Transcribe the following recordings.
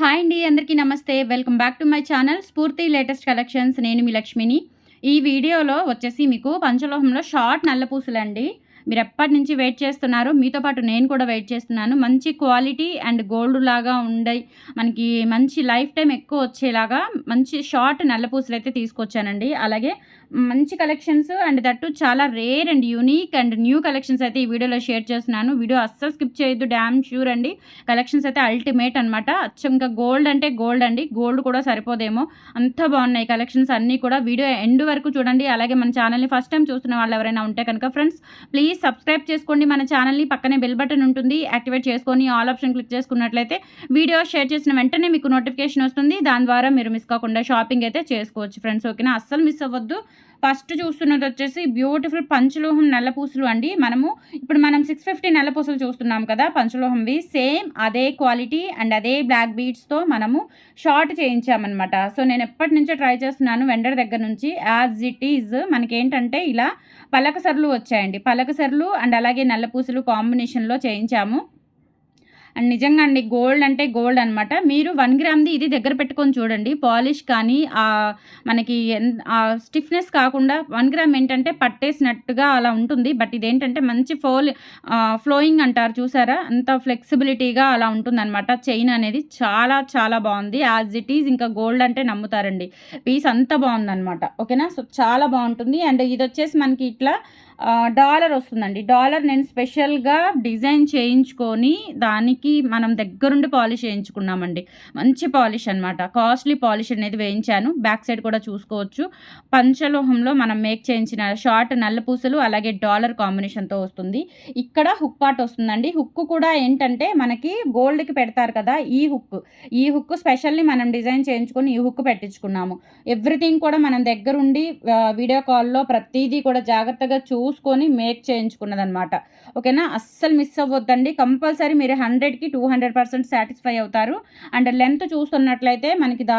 Hi అండి అందరికీ నమస్తే. Welcome back to my channel Sphoorthi latest collections నేను మీ లక్ష్మిని. ఈ వీడియోలో వచ్చేసి మీకు పంచలోహంలో షార్ట్ నల్లపూసలండి. మీరు ఎప్పటి నుంచి వెయిట్ చేస్తున్నారు? మీతో పాటు నేను కూడా వెయిట్ చేస్తున్నాను. మంచి క్వాలిటీ అండ్ గోల్డ్ లాగా ఉండే మనకి మంచి లైఫ్ టైం ఎక్కువ వచ్చేలాగా మంచి షార్ట్ నల్ల పూసలు అయితే తీసుకొచ్చానండి. అలాగే మంచి కలెక్షన్స్ అండ్ దట్టు చాలా rare and unique and new collections అయితే ఈ వీడియోలో షేర్ చేస్తున్నాను. వీడియో అస్సలు స్కిప్ చేయొద్దు డ్యామ్ షూర్ అండి. కలెక్షన్స్ అయితే అల్టిమేట్ అనమాట ఇంకా గోల్డ్ అంటే గోల్డ్ అండి. గోల్డ్ కూడా సరిపోదేమో. అంత బాగున్నాయి కలెక్షన్స్ అన్నీ కూడా. వీడియో ఎండ్ వరకు చూడండి. అలాగే మన ఛానల్ని ఫస్ట్ టైం చూస్తున్న వాళ్ళు ఎవరైనా ఉంటే కనుక ఫ్రెండ్స్ ప్లీజ్ సబ్స్క్రైబ్ చేసుకోండి. మన ఛానల్ని పక్కనే బెల్ బటన్ ఉంటుంది. యాక్టివేట్ చేసుకొని ఆల్ ఆప్షన్ క్లిక్ చేసుకున్నట్లయితే వీడియో షేర్ చేసిన వెంటనే మీకు నోటిఫికేషన్ వస్తుంది. దాని ద్వారా మీరు మిస్ కాకుండా షాపింగ్ అయితే చేసుకోవచ్చు. ఫ్రెండ్స్ ఓకేనా? అస్సలు మిస్ అవ్వద్దు. ఫస్ట్ చూస్తున్నది వచ్చేసి బ్యూటిఫుల్ పంచలోహం నల్లపూసలు అండి. మనము ఇప్పుడు మనం సిక్స్ ఫిఫ్టీ నల్లపూసలు చూస్తున్నాం కదా పంచలోహంవి. సేమ్ అదే క్వాలిటీ అండ్ అదే బ్లాక్ బీడ్స్తో మనము షార్ట్ చేయించామన్నమాట. సో నేను ఎప్పటి నుంచో ట్రై చేస్తున్నాను వెండర్ దగ్గర నుంచి. యాజ్ ఇట్ ఈజ్ మనకేంటంటే ఇలా పలకసర్లు వచ్చాయండి. పలకసర్లు అండ్ అలాగే నల్లపూసలు కాంబినేషన్లో చేయించాము. అండ్ నిజంగా అండి గోల్డ్ అంటే గోల్డ్ అనమాట మీరు వన్ గ్రామ్ది ఇది దగ్గర పెట్టుకొని చూడండి. పాలిష్ కానీ మనకి ఆ స్టిఫ్నెస్ కాకుండా వన్ గ్రామ్ ఏంటంటే పట్టేసినట్టుగా అలా ఉంటుంది. బట్ ఇదేంటంటే మంచి ఫోల్ ఫ్లోయింగ్ అంటారు చూసారా? అంత ఫ్లెక్సిబిలిటీగా అలా ఉంటుందన్నమాట. చైన్ అనేది చాలా చాలా బాగుంది. యాజ్ ఇట్ ఈజ్ ఇంకా గోల్డ్ అంటే నమ్ముతారండి. పీస్ అంత బాగుందన్నమాట. ఓకేనా? సో చాలా బాగుంటుంది. అండ్ ఇది వచ్చేసి మనకి ఇట్లా డాలర్ వస్తుందండి. డాలర్ నేను స్పెషల్గా డిజైన్ చేయించుకొని దానికి మనం దగ్గరుండి పాలిష్ చేయించుకున్నామండి. మంచి పాలిష్ అనమాట కాస్ట్లీ పాలిష్ అనేది వేయించాను. బ్యాక్ సైడ్ కూడా చూసుకోవచ్చు. పంచలోహంలో మనం మేక్ చేయించిన షార్ట్ నల్ల పూసలు అలాగే డాలర్ కాంబినేషన్తో వస్తుంది. ఇక్కడ హుక్ పార్ట్ వస్తుందండి. హుక్ కూడా ఏంటంటే మనకి గోల్డ్కి పెడతారు కదా ఈ హుక్ ఈ హుక్ స్పెషల్లీ మనం డిజైన్ చేయించుకొని ఈ హుక్ పెట్టించుకున్నాము. ఎవ్రీథింగ్ కూడా మనం దగ్గరుండి వీడియో కాల్లో ప్రతిదీ కూడా జాగ్రత్తగా చూ చూసుకొని మేక్ చేయించుకున్నదనమాట ఓకేనా? అస్సలు మిస్ అవ్వద్దండి. కంపల్సరీ మీరు హండ్రెడ్కి టూ హండ్రెడ్ పర్సెంట్ సాటిస్ఫై అవుతారు. అండ్ లెంత్ చూస్తున్నట్లయితే మనకి దా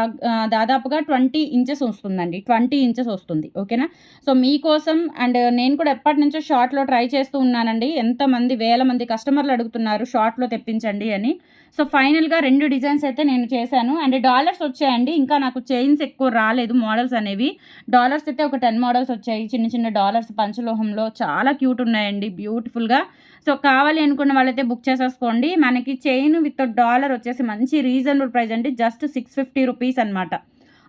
దాదాపుగా ట్వంటీ ఇంచెస్ వస్తుందండి. ట్వంటీ ఇంచెస్ వస్తుంది. ఓకేనా? సో మీకోసం అండ్ నేను కూడా ఎప్పటి నుంచో షార్ట్లో ట్రై చేస్తూ ఉన్నానండి. ఎంతమంది వేల మంది కస్టమర్లు అడుగుతున్నారు షార్ట్లో తెప్పించండి అని. సో ఫైనల్గా రెండు డిజైన్స్ అయితే నేను చేశాను. అండ్ డాలర్స్ వచ్చాయండి. ఇంకా నాకు చైన్స్ ఎక్కువ రాలేదు మోడల్స్ అనేవి. డాలర్స్ అయితే ఒక టెన్ మోడల్స్ వచ్చాయి. చిన్న చిన్న డాలర్స్ పంచలోహంలో చాలా క్యూట్ ఉన్నాయండి. బ్యూటిఫుల్గా. సో కావాలి అనుకున్న వాళ్ళైతే బుక్ చేసేసుకోండి. మనకి చైన్ విత్ డాలర్ వచ్చేసి మంచి రీజనబుల్ ప్రైస్ అండి. జస్ట్ సిక్స్ ఫిఫ్టీ రూపీస్ అనమాట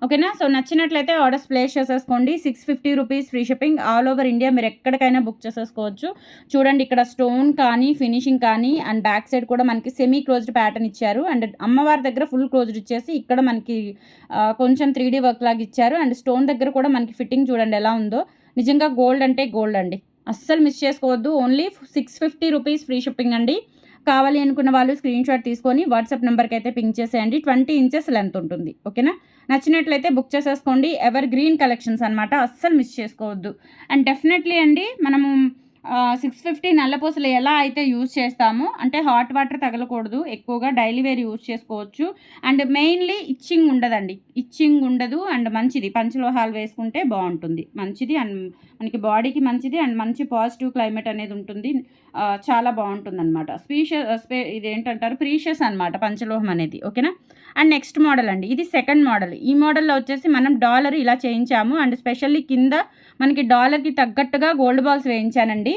ఓకేనా? సో నచ్చినట్లయితే ఆర్డర్స్ ప్లేస్ చేసేసుకోండి. Six fifty rupees free shipping all over India. మీరు ఎక్కడికైనా బుక్ చేసేసుకోవచ్చు. చూడండి ఇక్కడ స్టోన్ కానీ ఫినిషింగ్ కానీ అండ్ బ్యాక్ సైడ్ కూడా మనకి సెమీ క్లోజ్డ్ ప్యాటర్న్ ఇచ్చారు. అండ్ అమ్మవారి దగ్గర ఫుల్ క్లోజ్డ్ ఇచ్చేసి ఇక్కడ మనకి కొంచెం త్రీ వర్క్ లాగా ఇచ్చారు. అండ్ స్టోన్ దగ్గర కూడా మనకి ఫిట్టింగ్ చూడండి ఎలా ఉందో. నిజంగా గోల్డ్ అంటే గోల్డ్ అండి. అస్సలు మిస్ చేసుకోవద్దు. Only six fifty rupees free shipping అండి. కావాలి అనుకున్న వాళ్ళు స్క్రీన్ షాట్ తీసుకొని వాట్సాప్ నెంబర్కి అయితే పింక్ చేసేయండి. ట్వంటీ ఇంచెస్ లెంత్ ఉంటుంది. ఓకేనా నచ్చినట్లయితే బుక్ చేసేసుకోండి. ఎవర్ గ్రీన్ కలెక్షన్స్ అనమాట అస్సలు మిస్ చేసుకోవద్దు. అండ్ డెఫినెట్లీ అండి మనము సిక్స్ ఫిఫ్టీ నల్లపూసలు ఎలా అయితే యూజ్ చేస్తామో అంటే హాట్ వాటర్ తగలకూడదు ఎక్కువగా డైలీ వేర్ యూజ్ చేసుకోవచ్చు. అండ్ మెయిన్లీ ఇచ్చింగ్ ఉండదండి. ఇచ్చింగ్ ఉండదు అండ్ మంచిది. పంచలోహాలు వేసుకుంటే బాగుంటుంది. మంచిది అండ్ మనకి బాడీకి మంచిది అండ్ మంచి పాజిటివ్ క్లైమేట్ అనేది ఉంటుంది. చాలా బాగుంటుంది అనమాట స్పీషియస్ స్పే ఇది ప్రీషియస్ అనమాట పంచలోహం అనేది. ఓకేనా? అండ్ నెక్స్ట్ మోడల్ అండి. ఇది సెకండ్ మోడల్ ఈ మోడల్లో వచ్చేసి మనం డాలర్ ఇలా చేయించాము. అండ్ స్పెషల్లీ కింద మనకి డాలర్కి తగ్గట్టుగా గోల్డ్ బాల్స్ వేయించానండి.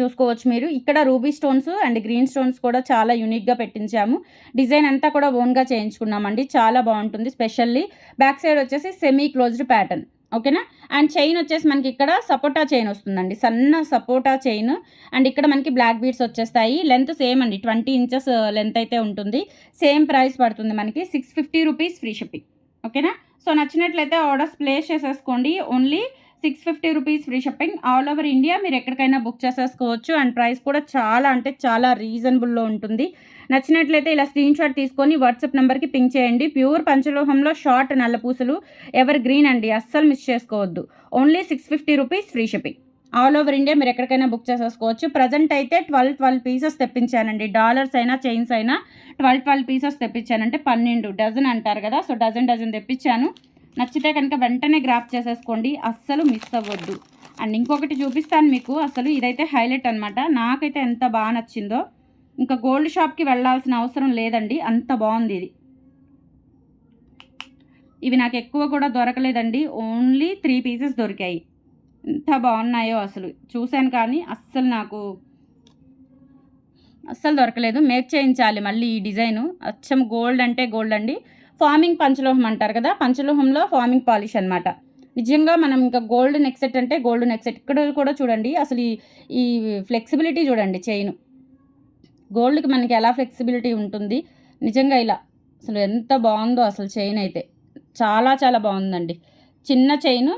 చూసుకోవచ్చు మీరు. ఇక్కడ ruby stones and green stones కూడా చాలా యూనిక్గా పెట్టించాము. డిజైన్ అంతా కూడా ఓన్గా చేయించుకున్నామండి. చాలా బాగుంటుంది. స్పెషల్లీ బ్యాక్ సైడ్ వచ్చేసి సెమీ క్లోజ్డ్ ప్యాటర్న్ ఓకేనా? అండ్ చైన్ వచ్చేసి మనకి ఇక్కడ సపోటా చైన్ వస్తుందండి. సన్న సపోటా చైన్. అండ్ ఇక్కడ మనకి బ్లాక్ బీడ్స్ వచ్చేస్తాయి. లెంత్ సేమ్ అండి. ట్వంటీ ఇంచెస్ uh, లెంత్ అయితే ఉంటుంది. సేమ్ ప్రైస్ పడుతుంది మనకి. Six fifty rupees free shipping ఓకేనా? సో నచ్చినట్లయితే ఆర్డర్స్ ప్లేస్ చేసేసుకోండి. Only six fifty rupees free shipping all over India మీరు ఎక్కడికైనా బుక్ చేసేసుకోవచ్చు. అండ్ ప్రైస్ కూడా చాలా అంటే చాలా రీజనబుల్లో ఉంటుంది. నచ్చినట్లయితే ఇలా స్క్రీన్ షాట్ తీసుకొని వాట్సాప్ నెంబర్కి పింక్ చేయండి. ప్యూర్ పంచలోహంలో షార్ట్ నల్ల పూసలు ఎవర్ గ్రీన్ అండి. అస్సలు మిస్ చేసుకోవద్దు. Only six fifty rupees free shipping all over India మీరు ఎక్కడికైనా బుక్ చేసేసుకోవచ్చు. ప్రజెంట్ అయితే ట్వెల్వ్ ట్వెల్వ్ పీసెస్ తెప్పించానండి. డాలర్స్ అయినా చైన్స్ అయినా ట్వెల్వ్ ట్వెల్వ్ పీసెస్ తెప్పించానంటే పన్నెండు డజన్ అంటారు కదా. సో డజన్ డజన్ తెప్పించాను. నచ్చితే కనుక వెంటనే గ్రాప్ చేసేసుకోండి. అస్సలు మిస్ అవ్వద్దు. అండ్ ఇంకొకటి చూపిస్తాను మీకు. అసలు ఇదైతే హైలైట్ అనమాట నాకైతే ఎంత బాగా నచ్చిందో. ఇంకా గోల్డ్ షాప్కి వెళ్ళాల్సిన అవసరం లేదండి. అంత బాగుంది ఇది. ఇవి నాకు ఎక్కువ కూడా దొరకలేదండి. ఓన్లీ త్రీ పీసెస్ దొరికాయి. ఎంత బాగున్నాయో అసలు. చూశాను కానీ అస్సలు నాకు అస్సలు దొరకలేదు. మేక్ చేయించాలి మళ్ళీ ఈ డిజైను. అచ్చం గోల్డ్ అంటే గోల్డ్ అండి. ఫార్మింగ్ పంచలోహం అంటారు కదా పంచలోహంలో ఫార్మింగ్ పాలిష్ అనమాట నిజంగా మనం ఇంకా గోల్డ్ నెక్సెట్ అంటే గోల్డ్ నెక్సెట్ ఇక్కడ కూడా చూడండి అసలు ఈ ఈ ఫ్లెక్సిబిలిటీ చూడండి చైన్. గోల్డ్కి మనకి ఎలా ఫ్లెక్సిబిలిటీ ఉంటుంది నిజంగా ఇలా. అసలు ఎంత బాగుందో అసలు చైన్ అయితే. చాలా చాలా బాగుందండి. చిన్న చైన్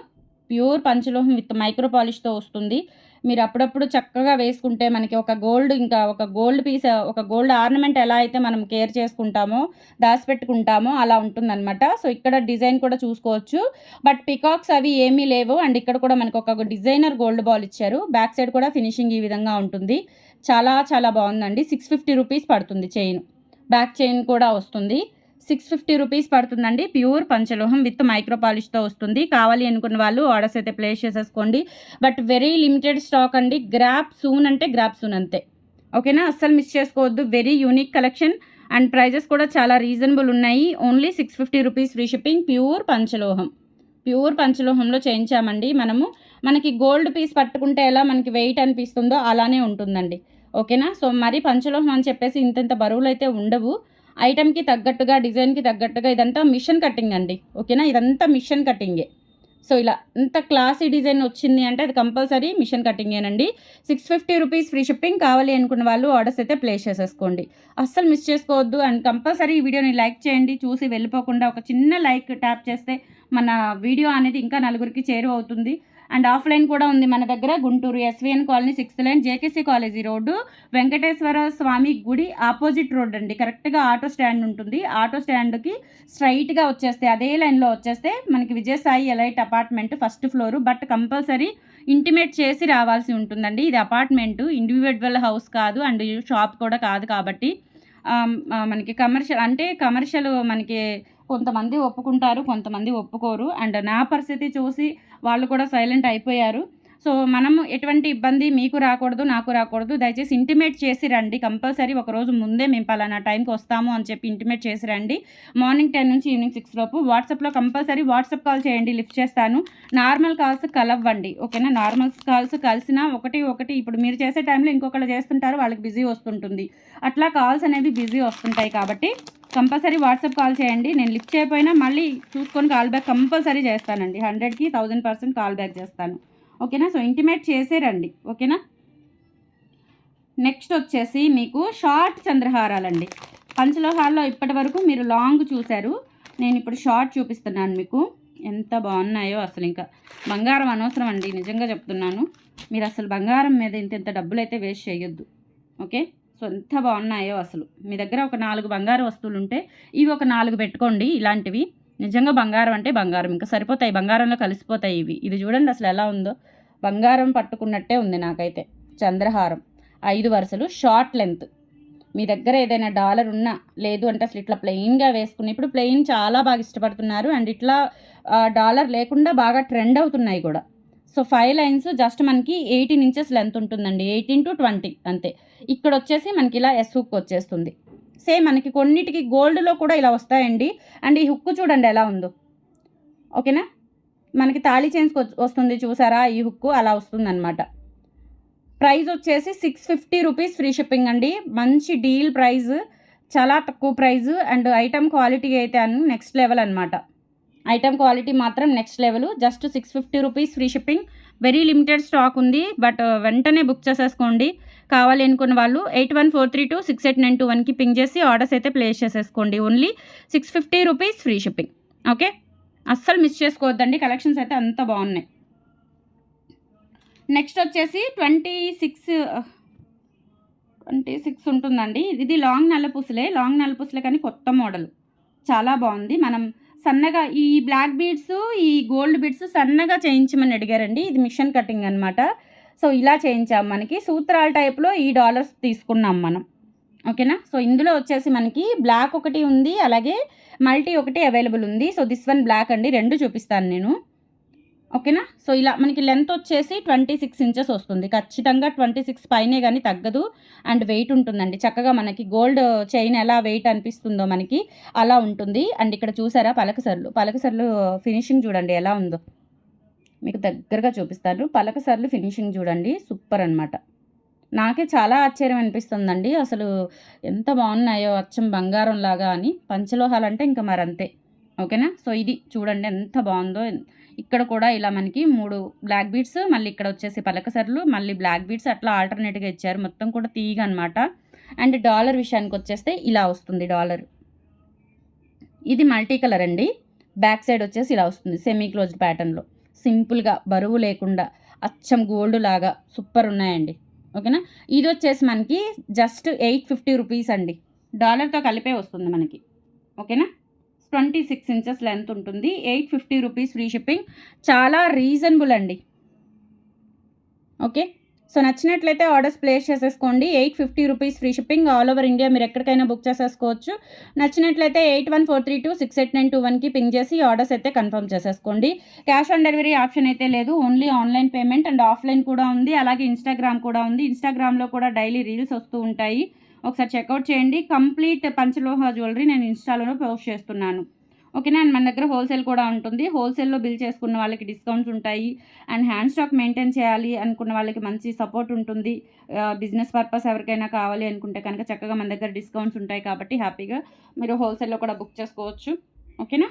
ప్యూర్ పంచలోహం విత్ మైక్రో పాలిష్తో వస్తుంది. మీరు అప్పుడప్పుడు చక్కగా వేసుకుంటే మనకి ఒక గోల్డ్ ఇంకా ఒక గోల్డ్ పీస్ ఒక గోల్డ్ ఆర్నమెంట్ ఎలా అయితే మనం కేర్ చేసుకుంటామో దాచిపెట్టుకుంటామో అలా ఉంటుందన్నమాట. సో ఇక్కడ డిజైన్ కూడా చూసుకోవచ్చు. బట్ పికాక్స్ అవి ఏమీ లేవు. అండ్ ఇక్కడ కూడా మనకు ఒక డిజైనర్ గోల్డ్ బాల్ ఇచ్చారు. బ్యాక్ సైడ్ కూడా ఫినిషింగ్ ఈ విధంగా ఉంటుంది. చాలా చాలా బాగుందండి. సిక్స్ ఫిఫ్టీ రూపీస్ పడుతుంది చైన్ బ్యాక్ చైన్ కూడా వస్తుంది. సిక్స్ ఫిఫ్టీ రూపీస్ పడుతుందండి. ప్యూర్ పంచలోహం విత్ మైక్రో పాలిష్తో వస్తుంది. కావాలి అనుకున్న వాళ్ళు ఆర్డర్స్ అయితే ప్లేస్ చేసేసుకోండి. బట్ వెరీ లిమిటెడ్ స్టాక్ అండి. గ్రాప్ సూన్ అంటే గ్రాప్ సూన్ అంతే. ఓకేనా? అస్సలు మిస్ చేసుకోవద్దు. Very unique collection and prices కూడా చాలా రీజనబుల్ ఉన్నాయి. Only six fifty rupees free shipping. Pure పంచలోహం. Pure పంచలోహంలో చేయించామండి మనము. మనకి గోల్డ్ పీస్ పట్టుకుంటే ఎలా మనకి వెయిట్ అనిపిస్తుందో అలానే ఉంటుందండి. ఓకేనా? సో మరి పంచలోహం అని చెప్పేసి ఇంతంత బరువులు అయితే ఉండవు. ఐటెంకి తగ్గట్టుగా డిజైన్కి తగ్గట్టుగా ఇదంతా మిషన్ కటింగ్ అండి. ఓకేనా? ఇదంతా మిషన్ కటింగే సో ఇలా ఇంత క్లాసీ డిజైన్ వచ్చింది అంటే అది compulsory machine కటింగేనండి six fifty rupees free shipping కావాలి అనుకున్న వాళ్ళు ఆర్డర్స్ అయితే ప్లేస్ చేసేసుకోండి. అస్సలు మిస్ చేసుకోవద్దు అండ్ కంపల్సరీ ఈ వీడియోని లైక్ చేయండి. చూసి వెళ్ళిపోకుండా ఒక చిన్న లైక్ ట్యాప్ చేస్తే మన వీడియో అనేది ఇంకా నలుగురికి చేరువవుతుంది. అండ్ ఆఫ్లైన్ కూడా ఉంది మన దగ్గర Guntur SVN colony sixth line JKC college road Venkateswara Swamy గుడి ఆపోజిట్ రోడ్ అండి. కరెక్ట్గా ఆటో స్టాండ్ ఉంటుంది. ఆటో స్టాండ్కి స్ట్రైట్గా వచ్చేస్తే అదే లైన్లో వచ్చేస్తే మనకి Vijayasai elite apartment first floor but compulsory intimate చేసి రావాల్సి ఉంటుందండి. ఇది అపార్ట్మెంటు. ఇండివిజువల్ హౌస్ కాదు అండ్ షాప్ కూడా కాదు కాబట్టి మనకి కమర్షియల్ అంటే కమర్షియల్ మనకి కొంతమంది ఒప్పుకుంటారు కొంతమంది ఒప్పుకోరు. అండ్ నా పరిస్థితి చూసి వాళ్ళు కూడా సైలెంట్ అయిపోయారు. సో మనము ఎటువంటి ఇబ్బంది మీకు రాకూడదు నాకు రాకూడదు. దయచేసి ఇంటిమేట్ చేసి రండి. కంపల్సరీ ఒకరోజు ముందే మేము పలానా టైంకి వస్తాము అని చెప్పి ఇంటిమేట్ చేసి రండి. మార్నింగ్ టెన్ నుంచి ఈవినింగ్ సిక్స్ లోపు వాట్సాప్లో కంపల్సరీ వాట్సాప్ కాల్ చేయండి లిఫ్ట్ చేస్తాను. నార్మల్ కాల్స్ కలవ్వండి ఓకేనా? నార్మల్ కాల్స్ కలిసినా ఒకటి ఒకటి ఇప్పుడు మీరు చేసే టైంలో ఇంకొకళ్ళు చేస్తుంటారు వాళ్ళకి బిజీ వస్తుంటుంది. అట్లా కాల్స్ అనేవి బిజీ వస్తుంటాయి కాబట్టి కంపల్సరీ వాట్సాప్ కాల్ చేయండి. నేను లిఫ్ట్ చేయకపోయినా మళ్ళీ చూసుకొని కాల్ బ్యాక్ కంపల్సరీ చేస్తానండి. హండ్రెడ్కి థౌజండ్ పర్సెంట్ కాల్ బ్యాక్ చేస్తాను. ఓకేనా? సో ఇంటిమేట్ చేసేరండి ఓకేనా? నెక్స్ట్ వచ్చేసి మీకు షార్ట్ చంద్రహారాలండి. పంచలోహాల్లో ఇప్పటి వరకు మీరు లాంగ్ చూశారు. నేను ఇప్పుడు షార్ట్ చూపిస్తున్నాను మీకు. ఎంత బాగున్నాయో అసలు ఇంకా. బంగారం అనవసరం అండి. నిజంగా చెప్తున్నాను. మీరు అసలు బంగారం మీద ఇంత ఇంత డబ్బులు అయితే వేస్ట్ చేయొద్దు. ఓకే? సో ఎంత బాగున్నాయో అసలు. మీ దగ్గర ఒక నాలుగు బంగారు వస్తువులు ఉంటే ఇవి ఒక నాలుగు పెట్టుకోండి ఇలాంటివి. నిజంగా బంగారం అంటే బంగారం. ఇంకా సరిపోతాయి. బంగారంలో కలిసిపోతాయి ఇవి. ఇది చూడండి అసలు ఎలా ఉందో. బంగారం పట్టుకున్నట్టే ఉంది నాకైతే. చంద్రహారం. ఐదు వరుసలు. షార్ట్ లెంత్ మీ దగ్గర ఏదైనా డాలర్ ఉన్నా లేదు అంటే అసలు ఇట్లా ప్లెయిన్గా వేసుకుని ఇప్పుడు ప్లెయిన్ చాలా బాగా ఇష్టపడుతున్నారు. అండ్ ఇట్లా డాలర్ లేకుండా బాగా ట్రెండ్ అవుతున్నాయి కూడా. సో ఫైవ్ లైన్స్ జస్ట్ మనకి ఎయిటీన్ ఇంచెస్ లెంత్ ఉంటుందండి. ఎయిటీన్ టు ట్వంటీ అంతే. ఇక్కడ వచ్చేసి మనకి ఇలా ఎస్ హుక్ వచ్చేస్తుంది. సేమ్ మనకి కొన్నిటికి గోల్డ్లో కూడా ఇలా వస్తాయండి. అండ్ ఈ హుక్ చూడండి ఎలా ఉందో. ఓకేనా? మనకి తాళీ చైన్స్కి వస్తుంది చూసారా? ఈ హుక్ అలా వస్తుందన్నమాట. ప్రైస్ వచ్చేసి six fifty rupees free shipping అండి. మంచి డీల్ ప్రైస్ చాలా తక్కువ ప్రైస్ అండ్ ఐటమ్ క్వాలిటీ అయితే అన్ని నెక్స్ట్ లెవెల్ అనమాట ఐటమ్ క్వాలిటీ మాత్రం next level just six fifty rupees free shipping very limited stock ఉంది బట్ uh, వెంటనే బుక్ చేసేసుకోండి. కావాలి అనుకున్న వాళ్ళు eight one four three two six eight nine two వన్కి పింక్ చేసి ఆర్డర్స్ అయితే ప్లేస్ చేసేసుకోండి. Only six fifty rupees free shipping okay అస్సలు మిస్ చేసుకోవద్దండి. కలెక్షన్స్ అయితే అంత బాగున్నాయి. నెక్స్ట్ వచ్చేసి ట్వంటీ సిక్స్ ట్వంటీ సిక్స్ ఉంటుందండి. ఇది లాంగ్ నల్లపూసలే లాంగ్ నల్లపూసలే కానీ కొత్త మోడల్. చాలా బాగుంది. మనం సన్నగా ఈ బ్లాక్ బీడ్స్ ఈ గోల్డ్ బీడ్స్ సన్నగా చేయించమని అడిగారండి. ఇది మిషన్ కటింగ్ అనమాట సో ఇలా చేయించాం మనకి. సూత్రాల టైప్లో ఈ డాలర్స్ తీసుకున్నాం మనం. ఓకేనా సో ఇందులో వచ్చేసి మనకి బ్లాక్ ఒకటి ఉంది అలాగే మల్టీ ఒకటి అవైలబుల్ ఉంది. సో దిస్ వన్ బ్లాక్ అండి. రెండు చూపిస్తాను నేను. ఓకేనా? సో ఇలా మనకి లెంత్ వచ్చేసి ట్వంటీ సిక్స్ ఇంచెస్ వస్తుంది. ఖచ్చితంగా ట్వంటీ సిక్స్ పైనే కానీ తగ్గదు. అండ్ వెయిట్ ఉంటుందండి. చక్కగా మనకి గోల్డ్ చైన్ ఎలా వెయిట్ అనిపిస్తుందో మనకి అలా ఉంటుంది. అండ్ ఇక్కడ చూసారా పలకసర్లు పలకసర్లు ఫినిషింగ్ చూడండి ఎలా ఉందో. మీకు దగ్గరగా చూపిస్తారు పలకసర్లు ఫినిషింగ్ చూడండి. సూపర్ అనమాట నాకే చాలా ఆశ్చర్యం అనిపిస్తుందండి. అసలు ఎంత బాగున్నాయో అచ్చం బంగారం లాగా అని. పంచలోహాలు అంటే ఇంకా మరంతే. ఓకేనా? సో ఇది చూడండి ఎంత బాగుందో. ఇక్కడ కూడా ఇలా మనకి మూడు బ్లాక్ బీడ్స్ మళ్ళీ ఇక్కడ వచ్చేసి పలకసర్లు మళ్ళీ బ్లాక్ బీడ్స్ అట్లా ఆల్టర్నేట్గా ఇచ్చారు. మొత్తం కూడా తీగ అనమాట అండ్ డాలర్ విషయానికి వచ్చేస్తే ఇలా వస్తుంది డాలర్. ఇది మల్టీ కలర్ అండి. బ్యాక్ సైడ్ వచ్చేసి ఇలా వస్తుంది సెమీ క్లోజ్డ్ ప్యాటర్న్లో సింపుల్గా బరువు లేకుండా అచ్చం గోల్డ్ లాగా సూపర్ ఉన్నాయండి. ఓకేనా? ఇది వచ్చేసి మనకి జస్ట్ ఎయిట్ ఫిఫ్టీ రూపీస్ అండి. డాలర్తో కలిపే వస్తుంది మనకి. ఓకేనా? ట్వంటీ సిక్స్ ఇంచెస్ లెంత్ ఉంటుంది. Eight fifty rupees free shipping. చాలా రీజనబుల్ అండి. ఓకే? సో నచ్చినట్లయితే ఆర్డర్స్ ప్లేస్ చేసేసుకోండి. Eight fifty rupees free shipping all over India మీరు ఎక్కడికైనా బుక్ చేసేసుకోవచ్చు. నచ్చినట్లయితే eight one four three two six eight nine two వన్కి పింక్ చేసి ఆర్డర్స్ అయితే కన్ఫర్మ్ చేసేసుకోండి. క్యాష్ ఆన్ డెలివరీ ఆప్షన్ అయితే లేదు. Only online payment and offline కూడా ఉంది. అలాగే ఇన్స్టాగ్రామ్ కూడా ఉంది. ఇన్స్టాగ్రామ్లో కూడా డైలీ రీల్స్ వస్తూ ఉంటాయి. ఒకసారి చెక్అవుట్ చేయండి. కంప్లీట్ పంచలోహ జ్యువెలరీ నేను ఇన్స్టాలోనే పోస్ట్ చేస్తున్నాను. ఓకేనా? అండ్ మన దగ్గర హోల్సేల్ కూడా ఉంటుంది. హోల్సేల్లో బిల్ చేసుకున్న వాళ్ళకి డిస్కౌంట్స్ ఉంటాయి. అండ్ హ్యాండ్ స్టాక్ మెయింటైన్ చేయాలి అనుకున్న వాళ్ళకి మంచి సపోర్ట్ ఉంటుంది. బిజినెస్ పర్పస్ ఎవరికైనా కావాలి అనుకుంటే కనుక చక్కగా మన దగ్గర డిస్కౌంట్స్ ఉంటాయి కాబట్టి హ్యాపీగా మీరు హోల్సేల్లో కూడా బుక్ చేసుకోవచ్చు. ఓకేనా?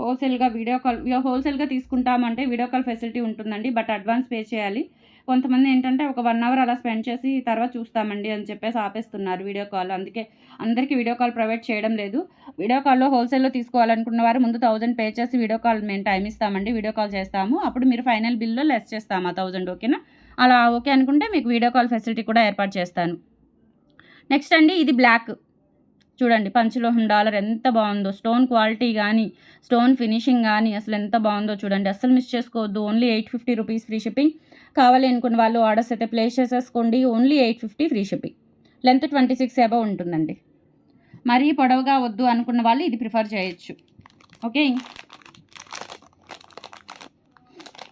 హోల్సేల్గా వీడియో కాల్ హోల్సేల్గా తీసుకుంటామంటే వీడియో కాల్ ఫెసిలిటీ ఉంటుందండి. బట్ అడ్వాన్స్ పే చేయాలి. కొంతమంది ఏంటంటే ఒక వన్ అవర్ అలా స్పెండ్ చేసి తర్వాత చూస్తామండి అని చెప్పేసి ఆపేస్తున్నారు వీడియో కాల్. అందుకే అందరికీ వీడియో కాల్ ప్రొవైడ్ చేయడం లేదు. వీడియో కాల్లో హోల్సేల్లో తీసుకోవాలనుకున్న వారు ముందు థౌజండ్ పే చేసి వీడియో కాల్ మేము టైం ఇస్తామండి వీడియో కాల్ చేస్తాము. అప్పుడు మీరు ఫైనల్ బిల్లో లెస్ చేస్తాము ఆ థౌజండ్ ఓకేనా? అలా ఓకే అనుకుంటే మీకు వీడియో కాల్ ఫెసిలిటీ కూడా ఏర్పాటు చేస్తాను. నెక్స్ట్ అండి ఇది బ్లాక్. చూడండి పంచలోహం డాలర్ ఎంత బాగుందో స్టోన్ క్వాలిటీ కానీ స్టోన్ ఫినిషింగ్ కానీ అసలు ఎంత బాగుందో చూడండి. అసలు మిస్ చేసుకోవద్దు. Only eight fifty rupees free shipping. కావాలి అనుకున్న వాళ్ళు ఆర్డర్స్ అయితే ప్లేస్ చేసేసుకోండి. Only eight fifty free shipping. Length twenty six above ఉంటుందండి. మరీ పొడవుగా వద్దు అనుకున్న వాళ్ళు ఇది ప్రిఫర్ చేయొచ్చు. ఓకే?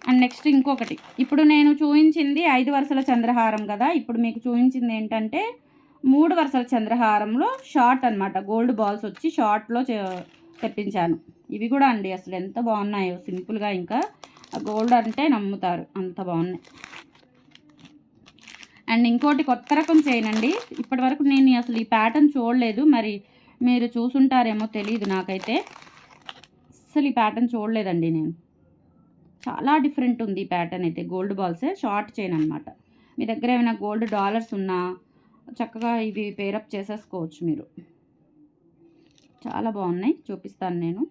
అండ్ నెక్స్ట్ ఇంకొకటి. ఇప్పుడు నేను చూపించింది ఐదు వరుసల చంద్రహారం కదా. ఇప్పుడు మీకు చూపించింది ఏంటంటే మూడు వరుసల చంద్రహారంలో షార్ట్ అనమాట గోల్డ్ బాల్స్ వచ్చి షార్ట్లో తెప్పించాను. ఇవి కూడా అండి అసలు ఎంత బాగున్నాయో సింపుల్గా ఇంకా. గోల్డ్ అంటే నమ్ముతారు. అంత బాగున్నాయి. అండ్ ఇంకోటి కొత్త రకం చేయనండి ఇప్పటి వరకు నేను అసలు ఈ ప్యాటర్న్ చూడలేదు. మరి మీరు చూసుంటారేమో తెలియదు నాకైతే. అసలు ఈ ప్యాటర్న్ చూడలేదండి నేను. చాలా డిఫరెంట్ ఉంది ఈ ప్యాటర్న్ అయితే. గోల్డ్ బాల్సే షార్ట్ చైన్ అనమాట మీ దగ్గర ఏమైనా గోల్డ్ డాలర్స్ ఉన్నా చక్కగా ఇవి పేరప్ చేసేసుకోవచ్చు మీరు. చాలా బాగున్నాయి చూపిస్తాను నేను.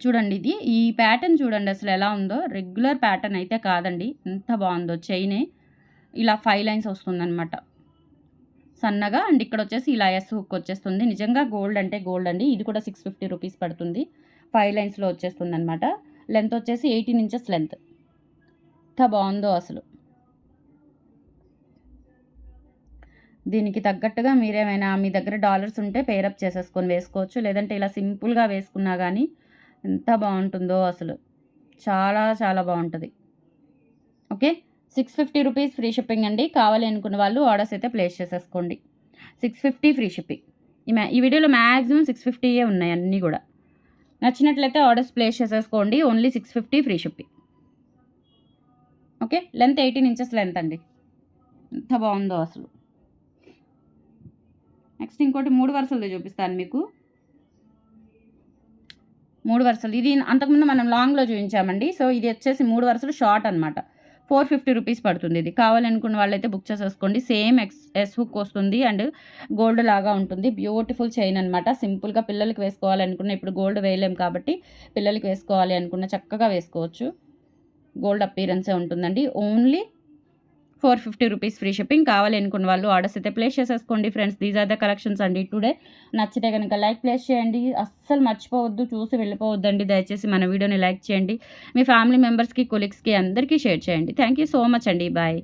చూడండి ఇది. ఈ ప్యాటర్న్ చూడండి అసలు ఎలా ఉందో. రెగ్యులర్ ప్యాటర్న్ అయితే కాదండి. ఎంత బాగుందో. చైనే ఇలా ఫైవ్ లైన్స్ వస్తుందన్నమాట. సన్నగా అండ్ ఇక్కడ వచ్చేసి ఇలా ఎస్ హుక్ వచ్చేస్తుంది. నిజంగా గోల్డ్ అంటే గోల్డ్ అండి. ఇది కూడా సిక్స్ ఫిఫ్టీ రూపీస్ పడుతుంది. ఫైవ్ లైన్స్లో వచ్చేస్తుంది అనమాట లెంత్ వచ్చేసి ఎయిటీన్ ఇంచెస్ లెంత్ ఎంత బాగుందో అసలు. దీనికి తగ్గట్టుగా మీరేమైనా మీ దగ్గర డాలర్స్ ఉంటే పేరప్ చేసేసుకొని వేసుకోవచ్చు. లేదంటే ఇలా సింపుల్గా వేసుకున్నా కానీ ఎంత బాగుంటుందో అసలు. చాలా చాలా బాగుంటుంది. Okay six fifty rupees free shipping అండి. కావాలి అనుకున్న వాళ్ళు ఆర్డర్స్ అయితే ప్లేస్ చేసేసుకోండి. Six fifty free shipping. ఈ మ్యా ఈ వీడియోలో మ్యాక్సిమం సిక్స్ ఫిఫ్టీయే ఉన్నాయి అన్నీ కూడా. నచ్చినట్లయితే ఆర్డర్స్ ప్లేస్ చేసేసుకోండి. Only six fifty free shipping. Okay? Length eighteen inches length అండి. ఎంత బాగుందో అసలు. నెక్స్ట్ ఇంకోటి మూడు వరుసలు చూపిస్తాను మీకు. మూడు వరుసలు. ఇది అంతకుముందు మనం లాంగ్లో చూపించామండి. సో ఇది వచ్చేసి మూడు వరుసలు షార్ట్ అనమాట ఫోర్ ఫిఫ్టీ రూపీస్ పడుతుంది. ఇది కావాలనుకున్న వాళ్ళైతే బుక్ చేసేసుకోండి. సేమ్ ఎక్స్ ఎస్ హుక్ వస్తుంది అండ్ గోల్డ్ లాగా ఉంటుంది. బ్యూటిఫుల్ చైన్ అనమాట సింపుల్గా పిల్లలకి వేసుకోవాలనుకున్న ఇప్పుడు గోల్డ్ వేయలేం కాబట్టి పిల్లలకి వేసుకోవాలి అనుకున్న చక్కగా వేసుకోవచ్చు. గోల్డ్ అపీరెన్సే ఉంటుందండి. Only four fifty rupees free shipping కావాలి అనుకున్న వాళ్ళు ఆర్డర్స్ అయితే ప్లేస్ చేసేసుకోండి friends. These are the collections అండి టుడే నచ్చితే కనుక లైక్ ప్లేస్ చేయండి. అస్సలు మర్చిపోవద్దు చూసి వెళ్ళిపోవద్దండి. దయచేసి మన వీడియోని లైక్ చేయండి. మీ ఫ్యామిలీ మెంబర్స్కి కొలీగ్స్కి అందరికీ షేర్ చేయండి. థ్యాంక్ యూ సో మచ్ అండి. బాయ్